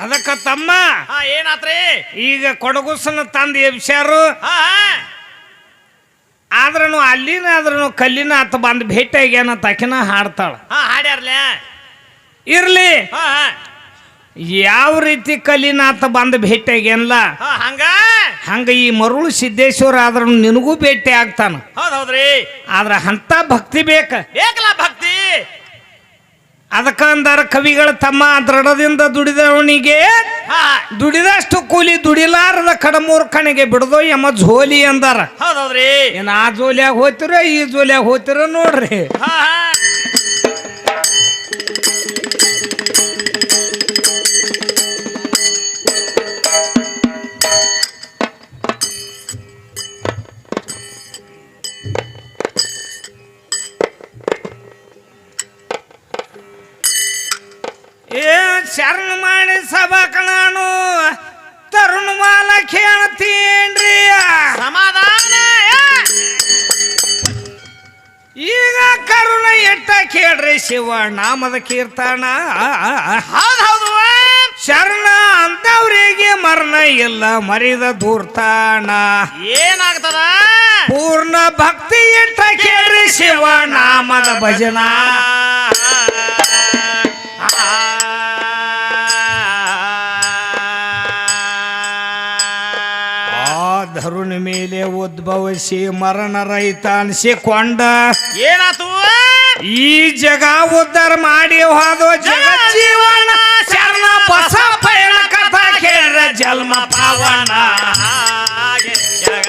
ಅದಕ್ಕ ತಮ್ಮ. ಹಾ ಏನಾತ್ರಿ? ಈಗ ಕೊಡಗುಸನ ತಂದು ಎಬ್ಸ್ಯಾರು. ಆ ಹಾ. ಆದ್ರೂ ಅಲ್ಲಿನ ಆದ್ರೂ ಕಲ್ಲಿನ ಆತ ಬಂದು ಭೇಟಿ ಆಗ್ಯಾನ ತಕಿನ ಹಾಡ್ತಾಳ. ಹಾ ಹಾಡ್ಯಾರ್ಲೆ? ಇರ್ಲಿ. ಹಾ. ಯಾವ ರೀತಿ ಕಲ್ಲಿನ ಆತ ಬಂದು ಭೇಟಿ ಆಗ್ಯಾನಲ್ಲ. ಹಾ ಹಂಗ? ಹಂಗ ಈ ಮರುಳು ಸಿದ್ದೇಶ್ವರ ಆದ್ರೂ ನಿನಗೂ ಭೇಟಿ ಆಗ್ತಾನ. ಹೌದ್ ಹೌದ್ರಿ. ಆದ್ರ ಅಂತ ಭಕ್ತಿ ಬೇಕ. ಬೇಕಲ್ಲ ಭಕ್ತಿ. ಅದಕ್ಕ ಅಂದಾರ ಕವಿಗಳ ತಮ್ಮ ದೃಢದಿಂದ ದುಡಿದವನಿಗೆ. ದುಡಿದಷ್ಟು ಕೂಲಿ ದುಡಿಲಾರದ ಕಡಮೂರ್ ಕಣಿಗೆ ಬಿಡದೋ ಯಮ ಝೋಲಿ ಅಂದಾರ. ಹೌದ್ ಹೌದ್ರಿ ಏನ್ ಆ ಜೋಲಿಯಾಗ ಹೋತಿರೋ ಈ ಜೋಲಿಯಾಗ ಹೋತಿರೋ ನೋಡ್ರಿ. ಸಭಾಕ ನಾನು ತರುಣ ಮಾಲ ಕೇಳ್ತೀನ್ರಿ ಸಮಾಧಾನ ಈಗ ಕರುಣ ಎಟ್ಟ ಕೇಳ್ರಿ ಶಿವ ನಾಮದ ಕೀರ್ತನ. ಹೌದೌದು ಹೌದು ಶರಣ ಅಂತವ್ರಿಗೆ ಮರಣ ಇಲ್ಲ ಮರಿದ ದೂರ್ತಾನ ಏನಾಗ್ತದ? ಪೂರ್ಣ ಭಕ್ತಿ ಇಟ್ಟ ಕೇಳ್ರಿ ಶಿವ ನಾಮದ ಭಜನ. ಉದ್ಭವಿಸಿ ಮರಣ ರಹಿತ ಅನ್ಸಿಕೊಂಡ ಏನಾತು? ಈ ಜಗ ಉದ್ಧಾರ ಮಾಡಿ ಹೋದ ಜೀವನ. ಶರಣ ಬಸ ಪಯಣ ಕಥಾ ಕೇಳ ಜನ್ಮ ಪಾವನ. ಜಗ.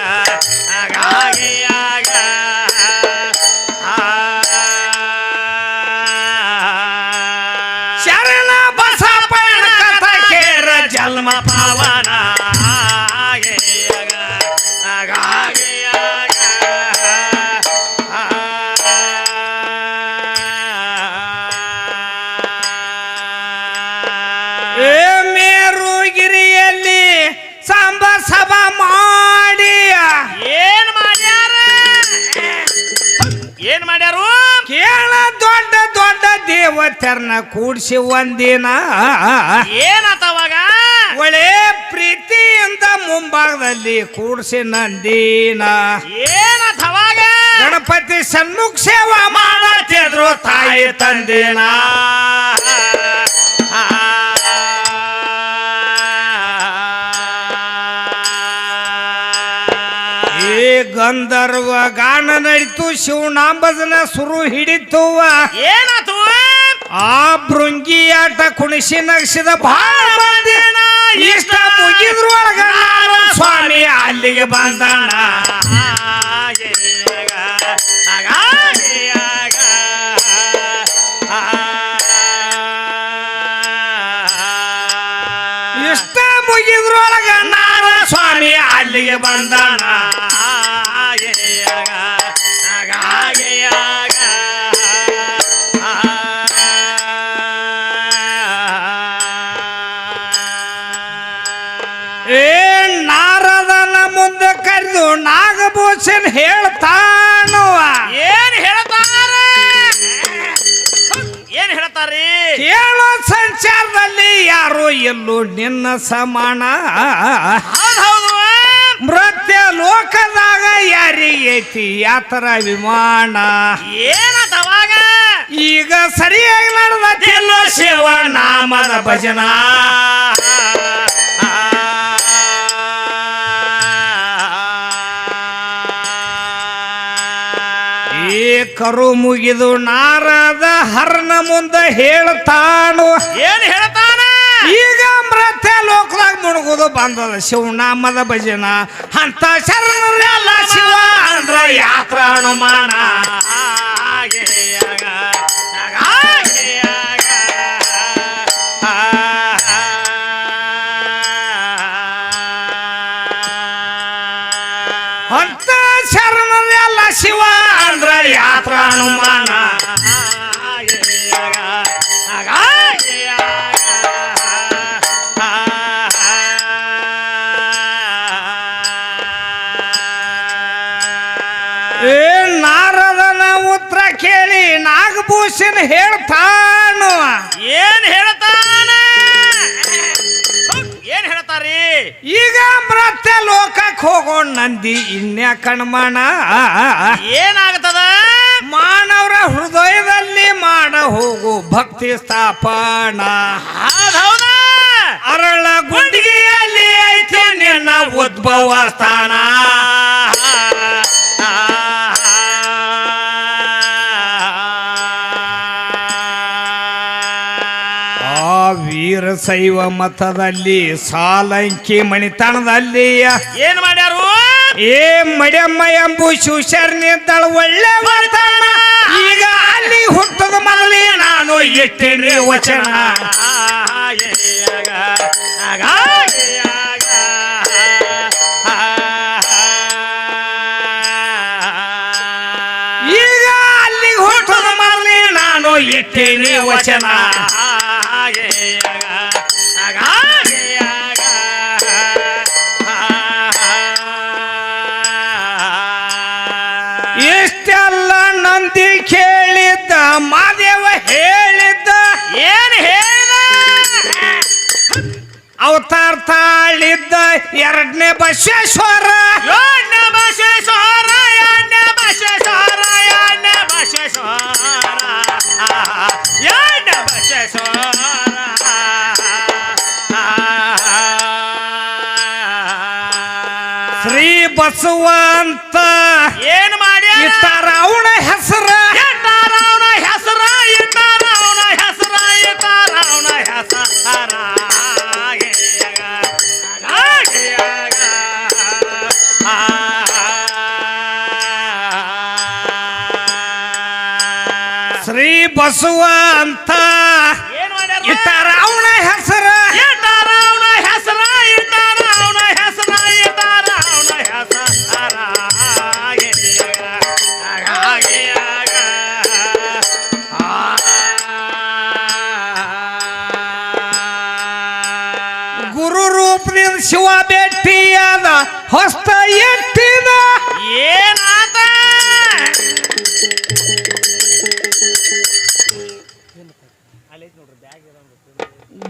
ಶರಣ ಬಸ ಪಯಣ ಕಥಾ ಕೇಳ್ರ ಜನ್ಮ ಪವನ. ದೊಡ್ಡ ಕೂಡಿಸಿ ಒಂದಿನ. ಏನತವಾಗ ಒಳ್ಳೆ ಪ್ರೀತಿಯಿಂದ ಮುಂಭಾಗದಲ್ಲಿ ಕೂಡ್ಸಿ ನಂದಿನ. ಏನತವಾಗ ಗಣಪತಿ ಸನ್ಮುಖ ಸೇವಾ ಮಾಡತ್ತಿದ್ರು ತಾಯಿ ತಂದಿನ. ಗಂಧರ್ವ ಗಾನ ನಡೀತು ಶಿವನಾಂಬದನ ಸುರು ಹಿಡಿತು ಏನಾತು ಆ ಭೃಂಗಿಯಾಟ ಕುಣಿಸಿ ನಗಿಸಿದ ಬಂದೇನ ಇಷ್ಟ ಮುಗಿದ್ರು ಒಳಗ ನಾನು ಸ್ವಾಮಿ ಅಲ್ಲಿಗೆ ಬಂದಣ ಇಷ್ಟ ಮುಗಿದ್ರು ಒಳಗ ನಾನು ಸ್ವಾಮಿ ಅಲ್ಲಿಗೆ ಬಂದಾನ ಹೇಳ್ತಾನುವ ಏನ್ ಹೇಳ್ತಾರ? ಏನ್ ಹೇಳ್ತಾರೆ? ಕೇಳೋ ಸಂಚಾರದಲ್ಲಿ ಯಾರು ಎಲ್ಲೂ ನಿನ್ನ ಸಮಾನ? ಮೃತ್ಯ ಲೋಕದಾಗ ಯಾರಿಗೈತಿ ಯಾತರ ವಿಮಾನ ಏನತವಾಗ ಈಗ ಸರಿಯಾಗಿ ನಡೆದ ಶಿವ ನಾಮದ ಭಜನ. ಕರು ಮುಗಿದು ನಾರದ ಹರನ ಮುಂದೆ ಹೇಳ್ತಾನು. ಏನ್ ಹೇಳ್ತಾನ? ಈಗ ಮೃತ್ಯ ಲೋಕದಾಗ ಮುಣಗುದು ಬಂದದ. ಶಿವನಾಮದ ಭಜನ. ಅಂತ ಶರಣರೆಲ್ಲ ಶಿವ ಅಂದ್ರ ಯಾತ್ರ ಅನುಮಾನ. ಹಾಗೆ ಆಗ, ಆಗ, ಹಾಗೆ ಆಗ. ಅಂತ ಶರಣರೆಲ್ಲ ಶಿವ ಅಂದ್ರ ಯಾತ್ರ ಅನುಮಾನ. ಹಾಗೆ ಆಗ, ಆಗ, ಏ ನಾರದನ ಉತ್ತರ ಕೇಳಿ ನಾಗಭೂಷಣ ಹೇಳ್ತಾನು ಈಗ ಮತ್ತೆ ಲೋಕಕ್ಕೆ ಹೋಗೋಣ ನಂದಿ ಇನ್ಯಾ ಕಣ್ಮಾಣ. ಏನಾಗ್ತದ ಮಾನವರ ಹೃದಯದಲ್ಲಿ ಮಾಡ ಹೋಗು ಭಕ್ತಿ ಸ್ಥಾಪನ. ಅರಳ ಗುಂಡಿಗೆಯಲ್ಲಿ ಐತಿ ನಿನ್ನ ಉದ್ಭವ ಸ್ಥಾನ. ವೀರ ಶೈವ ಮತದಲ್ಲಿ ಸಾಲಂಕಿ ಮಣಿತಾಣದಲ್ಲಿ ಏನ್ ಮಾಡ್ಯಾರು? ಏ ಮಡ್ಯಮ್ಮ ಎಂಬು ಶಿವಶರ್ನಿದ್ದಳ ಒಳ್ಳೆ ವರ್ತನ ಈಗ ಅಲ್ಲಿ ಹುಟ್ಟದ ಮೊದಲೇ ನಾನು ಇಟ್ಟಿನಿ ವಚನ. ಈಗ ಅಲ್ಲಿ ಹುಟ್ಟದ ಮೊದಲೇ ನಾನು ಇಟ್ಟಿನಿ ವಚನ. ಅವತಾರ ತಾಳಿದ್ದ ಎರಡನೇ ಬಸವೇಶ್ವರ. ಎರಡನೇ ಬಸವೇಶ್ವರ ಎರಡನೇ ಬಸವೇಶ್ವರ ಎರಡನೇ ಬಸವೇಶ್ವರ ಎರಡನೇ ಬಸವೇಶ್ವರ. ಶ್ರೀ ಬಸವಂತ ಏನ್ ಮಾಡ್ಯಾರ? ಬಸವ ಅಂತ. ಇಟ್ಟಾರ ಅವನ ಹೆಸರ. ಇಟ್ಟಾರ ಅವನ ಹೆಸರ ಇಟ್ಟಾರ ಅವನ ಹೆಸರ ಇಟ್ಟಾರ ಅವನ ಹೆಸರ. ಗುರು ರೂಪದಿಂದ ಶಿವ ಭೇಟಿಯಾದ ಹೊಸ್ತ ಎಟ್ಟಿದ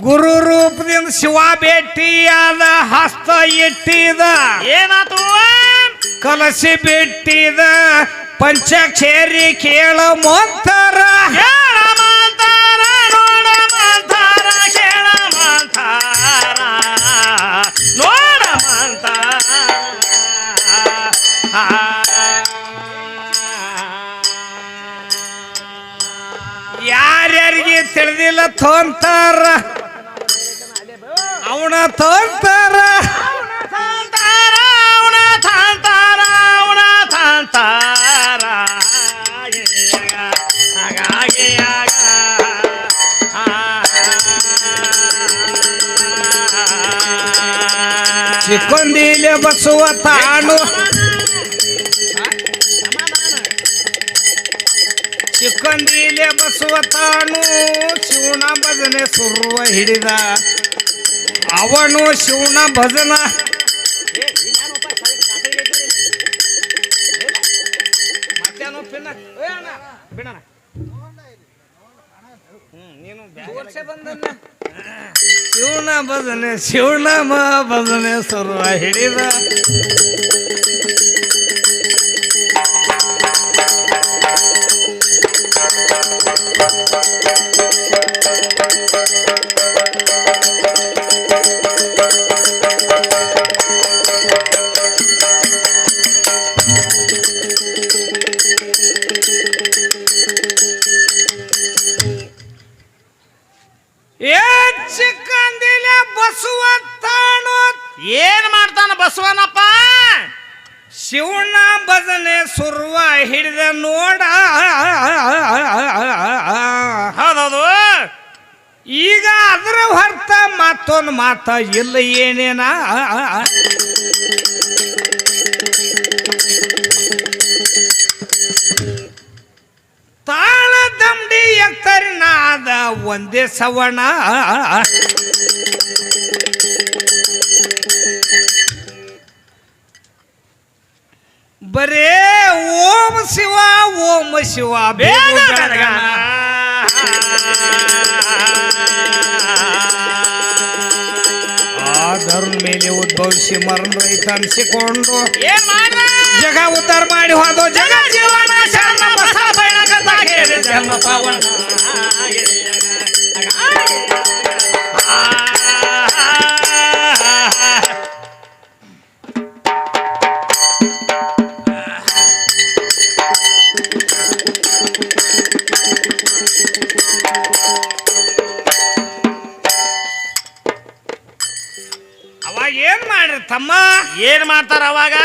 ಗುರು ರೂಪದಿಂದ ಶಿವ ಭೇಟಿಯಾದ ಹಸ್ತ ಇಟ್ಟಿದ. ಏನಾತು? ಕಲಸಿ ಬಿಟ್ಟಿದ. ಪಂಚಕ್ಷೇರಿ ಕೇಳ ಮಂತರ ಯಾರ್ಯಾರಿಗೆ ತಿಳಿದಿಲ್ಲ ತೋಂತಾರ ಅವನ ತೋಂತಾರ. ಅವನ ತಾಂತಾರ ಅವನ ತಾಂತಾರ. ಹಾಗಾಗಿ ಚಿಕ್ಕೊಂದಿಲೆ ಬಸುವ ತಾನು ಚಿಕ್ಕೊಂದಿಲೆ ಬಸುವ ತಾನು ಶಿವನ ಭಜನೆ ಸುರುವ ಹಿಡಿದ. ಅವನು ಶಿವನ ಭಜನ. ಶಿವನ ಭಜನೆ ಶಿವನ ಮ- ಭಜನೆ ಸರ್ವ ಹಿಡಿದ. ಮತ್ತೊಂದು ಮಾತ ಇಲ್ಲ ಏನೇನ? ತಾಳ ದಂಡಿ ಎತ್ತರಿನಾದ ಒಂದೇ ಸವಣ. ಬರೇ ಓಂ ಶಿವ ಓಂ ಶಿವ ಬೇಗ ಧರ್ಮ ಮೇಲೆ ಉದ್ಭವಿಸಿ ಮರಣ ಅನ್ಸಿಕೊಂಡು ಏನ್ ಮಾಡ್ದ? ಜಗ ಉದ್ಧಾರ ಮಾಡಿ ಹೋದ ಜಗ ಜೀವನ ಶರಣ ಬಸ ಜನ್ಮ ಪವನ ತಮ್ಮ. ಏನ್ ಮಾಡ್ತಾರ ಅವಾಗ?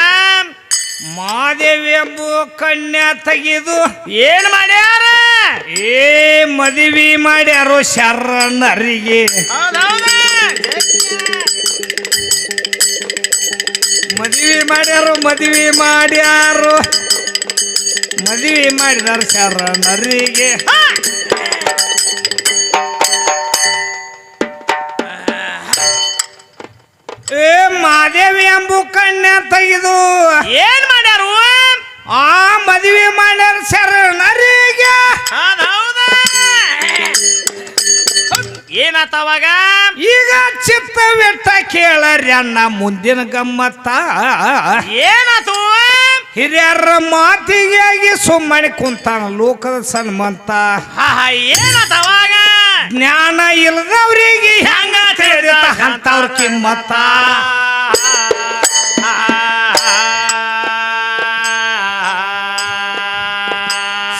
ಮಾದೇವಿ ಎಂಬು ಕನ್ಯಾ ತೆಗೆದು ಏನ್ ಮಾಡ್ಯಾರ? ಏ ಮದುವೆ ಮಾಡ್ಯಾರು ಶರಣರಿಗೆ. ಮದುವೆ ಮಾಡ್ಯಾರು ಮದುವೆ ಮಾಡ್ಯಾರು. ಮದುವೆ ಮಾಡಿದಾರ ಶರಣರಿಗೆ. ಏ ಎಂಬು ಕಣ್ಣ ತೆಗೆದು ಏನ್ ಮಾಡ್ಯಾರು? ಆ ಮದುವೆ ಮಾಡ್ಯಾರ ಶರಣರಿಗೆ. ಈಗ ಅವಾಗ? ಈಗ ಚಿತ್ತವೆಟ್ಟ ಕೇಳರಿ ಅಣ್ಣ ಮುಂದಿನ ಗಮ್ಮತ್ತ. ಏನಾತು? ಹಿರಿಯರ ಮಾತಿಗೆ ಸುಮ್ಮನೆ ಕುಂತಾನ ಲೋಕದ ಸನ್ಮಂತ. ಹಾ ಹಾ ಏನಾತ ಅವಾಗ? ಜ್ಞಾನ ಇಲ್ಲದವ್ರಿಗೆ ಹೆಂಗ ತಿಳಿದ ಅಂತವ್ರ ಕಿಮ್ಮತ್ತ.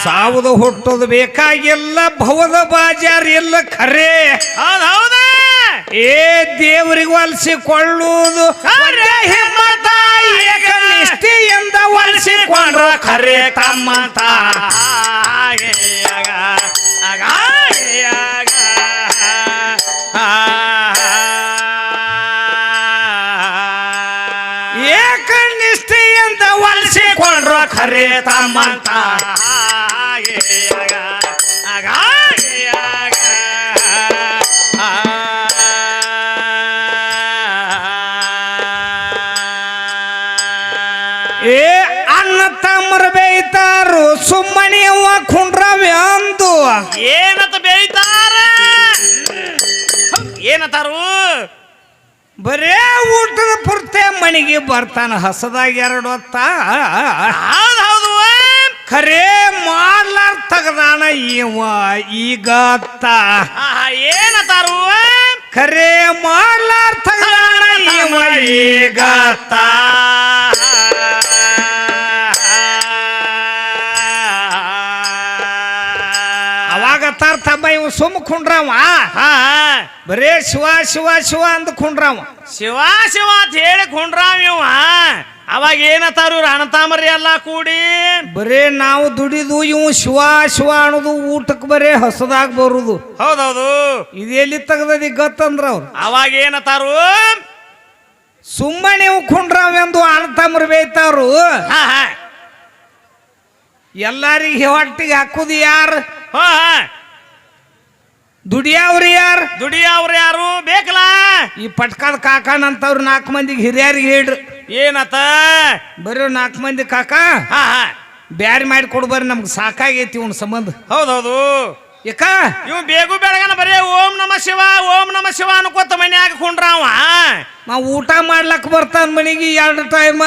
ಸಾವುದು ಹುಟ್ಟೋದು ಬೇಕಾಗಿಲ್ಲ ಭವದ ಬಾಜಾರ್ ಇಲ್ಲ ಖರೆ. ಏ ದೇವರಿಗೆ ಏಕ ನಿಷ್ಠೆಯಿಂದ ಒಲಿಸಿಕೊಂಡ್ರ ಖರೆ ತಮ್ಮಂತ. ಏಕನಿಷ್ಠೆಯಿಂದ ಒಲಿಸಿಕೊಂಡ್ರ ಖರೆ ತಮ್ಮಂತ. ಅಣ್ಣ ತಮ್ಮರು ಬೇಯ್ತಾರು ಸುಮ್ಮನೆ ಅವ್ವ ಕುಂಡ್ರವೆ ಅಂದು. ಏನತ ಬೇಯ್ತಾರ? ಏನತಾರು? ಬರೇ ಊಟದ ಪುರ್ತೆ ಮನೆಗೆ ಬರ್ತಾನ ಹಸದಾಗ ಎರಡು ಹೊತ್ತ. ಹೌದು ಹೌದು ಖರೇ ಮಾಡ್ಲಾರ್ ತಗದಾನ ಇವ ಈಗ ಏನತಾರು? ಖರೇ ಮಾಡ್ಲಾರ್ ತಗದಾನ ಇವ ಈಗತ್ತ ಅವಾಗ ತಾರ ತಮ್ಮ ಇವ ಸುಮ್ಮ ಕುಂಡ್ರವ ಬರೇ ಶಿವ ಶಿವ ಶಿವ ಅಂದ್ ಕುಂಡ್ರವ ಶಿವ ಶಿವ ಅಂತ ಹೇಳಿ ಕುಂಡ್ರಾವ ಇವ ಅವಾಗ ಏನತಾರು ರಣತಾಮರಿ ಎಲ್ಲ ಕೂಡಿ? ಬರೇ ನಾವು ದುಡಿದು ಇವು ಶಿವ ಶಿವ ಅನ್ನೋದು ಊಟಕ್ಕೆ ಬರೇ ಹಸದಾಗ ಬರುದು. ಹೌದೌದು. ಇದೆಲ್ಲಿ ತೆಗ್ದದಿ ಗೊತ್ತಂದ್ರ ಅವ್ರು? ಅವಾಗ ಏನತಾರು ಸುಮ್ಮನೆ ನೀವು ಕುಂಡ್ರವೆಂದು ಎಂದು ತಮ್ಮರು ಬೇಯ್ತಾರು ಹಾ ಹಾ. ಎಲ್ಲಾರಿಗೆ ಹೊಟ್ಟಿಗೆ ಹಾಕುದು ಯಾರು? ಹಾ. ದುಡಿಯವ್ರು ಯಾರು? ದುಡಿಯವ್ರು ಯಾರು? ಬೇಕಲ್ಲ? ಈ ಪಟ್ಕದ ಕಾಕಣ್ಣ ಅಂತವ್ರು ನಾಲ್ಕು ಮಂದಿಗೆ ಹಿರಿಯರಿಗೆ ಹೇಳ್ರಿ. ಏನತ ಬರೀ ನಾಲ್ಕು ಮಂದಿ ಕಾಕ ಹಾ ಹಾ. ಬ್ಯಾರಿ ಮಾಡಿ ಕೊಡ್ಬಾರಿ ನಮ್ಗೆ ಸಾಕಾಗೈತಿ ಇವ್ನ ಸಂಬಂಧ. ಹೌದೌದು. ಯಾಕ ಇವ್ ಬೇಗು ಬೆಳಗನ ಬರೀ ಓಂ ನಮ ಶಿವ ಓಂ ನಮ ಶಿವ ಅನ್ಕೋತ ಮನ್ಯಾಗ ಕುಂಡ್ರಾವ. ನಾವು ಊಟ ಮಾಡ್ಲಕ್ ಬರ್ತಾನ ಮನೆಗೆ ಎರಡು ಟೈಮ್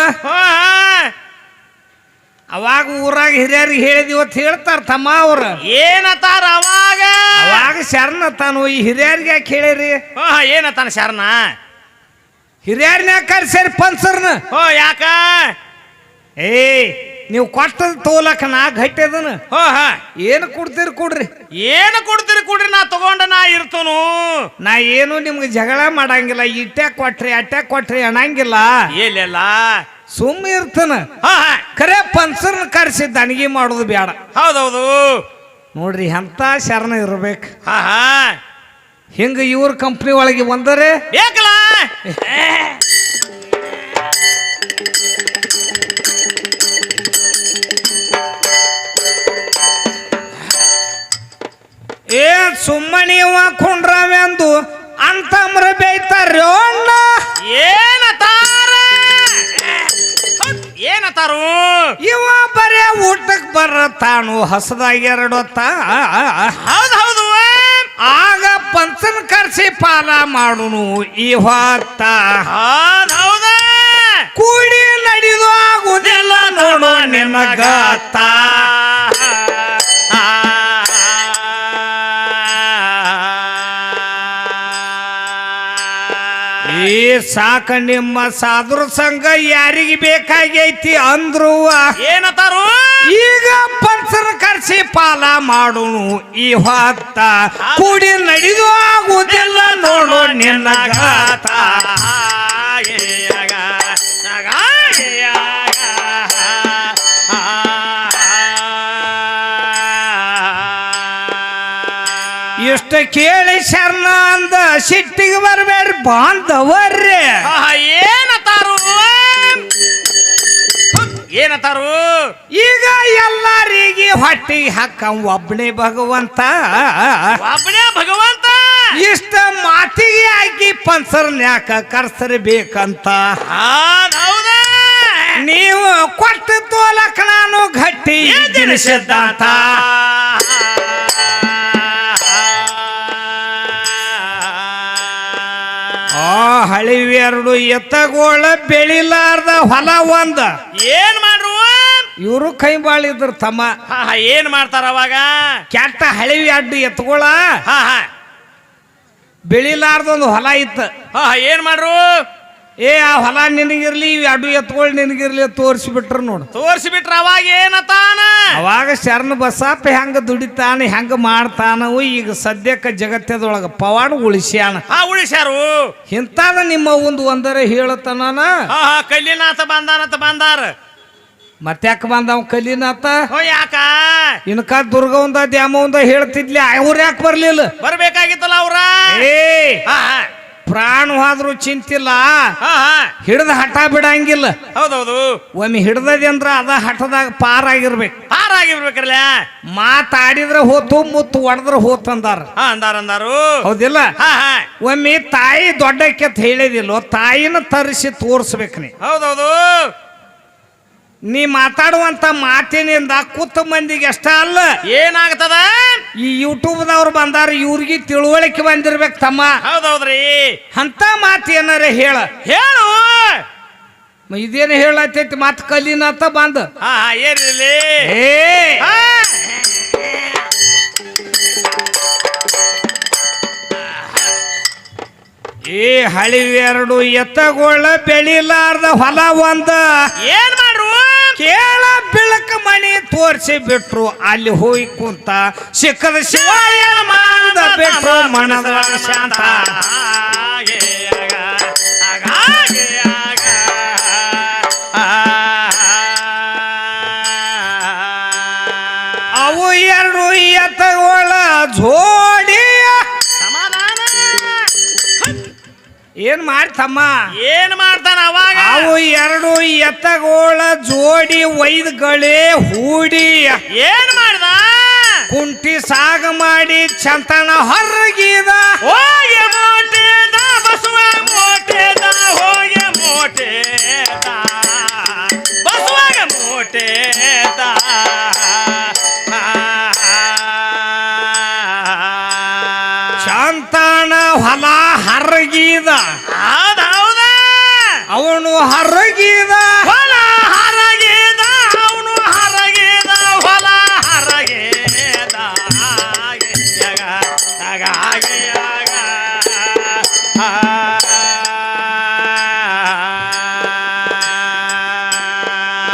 ಅವಾಗ ಊರಾಗ ಹಿರಿಯರಿಗೆ ಹೇಳಿದಿವತ್ತು ಹೇಳ್ತಾರ ತಮ್ಮ ಅವ್ರ. ಏನತಾರ ಅವಾಗ? ಅವಾಗ ಶರಣ ತಾನು ಈ ಹಿರಿಯರಿಗೆ ಯಾಕೆ ಹೇಳಿರಿ? ಹೋ ಏನತಾನ ಶರಣ? ಹಿರಿಯರ್ನ ಕರ್ಸ್ಯಾರಿ ಪಲ್ಸರ್ನ ಹೋ ಯಾಕ? ಏ ನೀವು ಕೊಟ್ಟದ ತೋಲಕ ನಾ ಗಟ್ಟಿ ಅದನ ಹೋ. ಹಾ ಏನು ಕೊಡ್ತೀರಿ ಕೊಡ್ರಿ? ಏನು ಕೊಡ್ತೀರಿ ಕೊಡ್ರಿ ನಾ ತಗೊಂಡ ನಾ ಇರ್ತನು. ನಾ ಏನು ನಿಮ್ಗೆ ಜಗಳ ಮಾಡಂಗಿಲ್ಲ ಇಟ್ಟೆ ಕೊಟ್ರಿ ಅಟ್ಯಾಕ್ ಕೊಟ್ರಿ ಅಣಂಗಿಲ್ಲ ಎಲ್ಲೆಲ್ಲ ಸುಮ್ಮ ಇರ್ತನ ಕರೆ ಪನ್ಸರ್ನ ಕರ್ಸಿ ದಣಿಗೆ ಮಾಡೋದು ಬೇಡ ಹೌದೌದು. ನೋಡ್ರಿ ಎಂತ ಶರಣ ಇರ್ಬೇಕು. ಹಿಂಗ ಇವ್ರ ಕಂಪ್ನಿ ಒಳಗೆ ಬಂದರೆ? ಬೇಕಲ್ಲ ಏ ಸುಮ್ಮನೆ ಕುಂಡ್ರಾವೆ ಅಂದು ಅಂತಮ್ರ ಬೇಯ್ತಾರ್ರಿ ಅಣ್ಣ. ಏನತಾರ ಏನತಾರು? ಇವ ಬರೇ ಊಟಕ್ಕೆ ಬರತಾನು ಹೊಸದಾಗಿ ಎರಡು ಹೊತ್ತ. ಹೌದು ಹೌದು. ಆಗ ಪಂಚನ್ ಕರ್ಸಿ ಪಾಲ ಮಾಡುನು ಈ ಹೊತ್ತ. ಹೌದು ಹೌದ. ಕೂಡಿ ನಡೆದು ಆಗುದಿಲ್ಲ ನೋಡು ನಿನಗತ್ತ ಸಾಕ ನಿಮ್ಮ ಸಾಧುರ ಸಂಘ ಯಾರಿಗೆ ಬೇಕಾಗೈತಿ ಅಂದ್ರು ಏನತಾರು? ಈಗ ಪಂಚರ ಕರ್ಸಿ ಪಾಲ ಮಾಡೋನು ಈ ಹೊತ್ತ. ಕೂಡಿ ನಡೆದು ಆಗುವುದಿಲ್ಲ ನೋಡು ನಿನಗತ್ತ ಇಷ್ಟ ಕೇಳಿ ಶರಣ ಅಂದ ಸಿಟ್ಟಿಗೆ ಬರಬೇಡ್ರಿ ಬಾಂಧವರ್ರಿ ಏನತಾರು ಏನತಾರು ಈಗ ಎಲ್ಲರಿಗೆ ಹೊಟ್ಟಿಗೆ ಹಾಕ ಒಬ್ಬನೇ ಭಗವಂತ. ಒಬ್ಬನೇ ಭಗವಂತ? ಇಷ್ಟ ಮಾತಿಗೆ ಹಾಕಿ ಪಂಚರ್ನ್ಯಾಕ ಕರ್ಸರ್ಬೇಕಂತ ಬೇಕಂತ. ನೀವು ಕೊಟ್ಟು ತೋಲಕ ನಾನು ಗಟ್ಟಿ ಸಿದ್ಧಾಂತ. ಹಳಿವೆರಡು ಎತ್ತಗೋಳ ಬೆಳಿಲಾರ್ದ ಹೊಲ ಒಂದ. ಏನ್ ಮಾಡ್ರು? ಇವರು ಕೈ ಬಾಳಿದ್ರು ತಮ್ಮ. ಹಾ ಹಾ ಏನ್ ಮಾಡ್ತಾರ ಅವಾಗ? ಕೆಟ್ಟ ಹಳಿವಿ ಅಡ್ಡು ಎತ್ತಗೋಳ ಹಾ ಹಾ. ಬೆಳಿಲಾರ್ದೊಂದು ಹೊಲ ಇತ್ತು. ಹಾ ಹಾ ಏನ್ ಮಾಡ್ರು? ಏ ಆ ಹೊಲ ನಿನಗಿರ್ಲಿ ಇವ್ ಎರಡು ಎತ್ಕೊಳ್ಳಿ ನಿನಗಿರ್ಲಿ ತೋರಿಸ್ಬಿಟ್ರ ನೋಡು. ತೋರಿಸ್ಬಿಟ್ರ ಅವಾಗ ಏನತಾನ? ಅವಾಗ ಶರಣ ಬಸಪ್ಪ ಹೆಂಗ ದುಡಿತಾನ ಹೆಂಗ ಮಾಡ್ತಾನವು ಈಗ ಸದ್ಯಕ್ಕೆ ಜಗತ್ತದೊಳಗ ಪವಾಡ ಉಳಿಸ್ಯಾನ. ಆ ಉಳಿಸ್ಯಾರು. ಇಂತಾನ ನಿಮ್ಮ ಒಂದು ಒಂದರ ಹೇಳತನ ಕಲ್ಲಿನಾಥ ಬಂದಾನಂತ ಬಂದಾರ. ಮತ್ತ್ಯಾಕ ಬಂದವ ಕಲಿನಾತ ಹೋ ಯಾಕ? ಇನ್ಕ ದುರ್ಗವಂದ ದ್ಯಾಮವಂದ ಹೇಳ್ತಿದ್ಲಿ ಅವ್ರ ಯಾಕೆ ಬರ್ಲಿಲ್ಲ? ಬರ್ಬೇಕಾಗಿತ್ತಲ್ಲ ಅವ್ರ? ಏ ಪ್ರಾಣ ಹೋದ್ರು ಚಿಂತಿಲ್ಲ ಹಿಡ್ದ ಹಠ ಬಿಡಂಗಿಲ್ಲ. ಹೌದೌದು. ಒಮ್ಮೆ ಹಿಡ್ದದಿ ಅಂದ್ರ ಅದ ಹಠದಾಗ ಪಾರಾಗಿರ್ಬೇಕು. ಆಗಿರ್ಬೇಕಲ್ಲ ಮಾತಾಡಿದ್ರೆ ಹೋತು ಮುತ್ತು ಒಡದ್ರ ಹೋತ್ ಅಂದಾರ. ಅಂದಾರ ಅಂದಾರು. ಹೌದಿಲ್ಲ? ಒಮ್ಮೆ ತಾಯಿ ದೊಡ್ಡಕ್ಕೆ ಹೇಳಿದಿಲ್ಲ ತಾಯಿನ ತರಿಸಿ ತೋರಿಸ್ಬೇಕು ನೀ. ಹೌದೌದು. ನೀ ಮಾತಾಡುವಂತ ಮಾತಿನಿಂದ ಕೂತ ಮಂದಿಗೆ ಎಷ್ಟ ಅಲ್ಲ. ಏನಾಗ್ತದ? ಈ ಯೂಟ್ಯೂಬ್ದವ್ರು ಬಂದಾರ ಇವ್ರಿಗೆ ತಿಳುವಳಿಕೆ ಬಂದಿರ್ಬೇಕು ತಮ್ಮ. ಹೌದೌದ್ರಿ. ಅಂತ ಮಾತು ಏನಾರ ಹೇಳ. ಹೇಳು. ಇದೇನು ಹೇಳತೈತಿ ಮಾತು ಕಲೀನಂತ ಬಂದ. ಹಾ ಹಾ ಏನಿರಲಿ ಏ. ಹಾ. ಈ ಹಳಿವೆರಡು ಎತ್ತಗೋಳ ಬೆಳಿಲಾರ್ದ ಹೊಲ ಒಂದ. ಏನ್ ಕೇಳ ಬೆಳಕ ಮಣಿ ತೋರಿಸಿ ಬಿಟ್ರು ಅಲ್ಲಿ ಹೋಗಿ ಕುಂತ ಸಿಕ್ಕದ ಶಿವಾಯ ಮಾಂದ ಬಿಟ್ರು ಮನದ ಶಾಂತ. ಅವು ಎರಡು ಎತ್ತಗೋಳ ಜೋಡಿ ಸಮಾಧಾನ. ಏನ್ ಮಾಡ್ತಮ್ಮ? ಏನ್ ಮಾಡ್ತಾನ ಅವಾಗ ಅವು ಎರಡು ಎತ್ತಗೋಳ ಜೋಡಿ ವೈದ್ಗಳೇ ಹೂಡಿ. ಏನ್ ಮಾಡ್ದ? ಕುಂಟಿ ಸಾಗ ಮಾಡಿ ಚಂತನ ಹೊರಗಿದ. ಹೋಗಿ ಮೋಟೆದ ಬಸವ ಮೋಟೆದ ಹೋಗಿ ಹರಗಿದ. ಹೊಲ ಹರಗಿದ. ಅವನು ಹರಗಿದ. ಹೊಲ ಹರಗಿದ. ಹಾಗೆ ಯಗ, ಯಗ, ಹಾಗೆ ಯಗ. ಆ.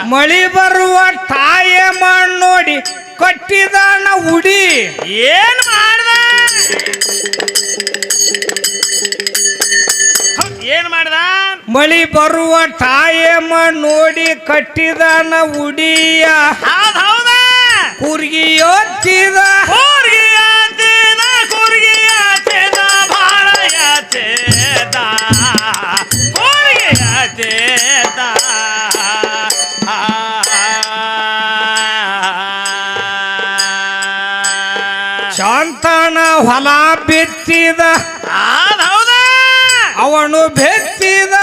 ಮಳಿ ಬರುವ ತಾಯ ಮಣ್ಣು ನೋಡಿ ಕಟ್ಟಿದಾನ ಉಡಿ. ಏನ್ ಮಳಿ ಬರುವ ತಾಯಮ್ಮ ನೋಡಿ ಕಟ್ಟಿದಾನ ಉಡಿಯ. ಕುರ್ಗಿಯೋತ್ತಿದ ಶಾಂತನ ಹೊಲ ಬಿತ್ತಿದ. ಅವನು ಬೆತ್ತಿದ.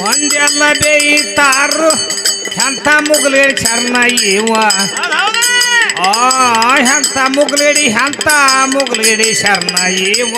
ಒಂದೆಲ್ಲ ಬೇಯಿತಾರು ಎಂಥ ಮುಗ್ಲೇಡಿ ಚರ್ನ ಇವ? ಆ ಎಂಥ ಮುಗ್ಲೇಡಿ ಎಂಥ ಮುಗ್ಲೇಡಿ ಶರ್ಣ ಇವ?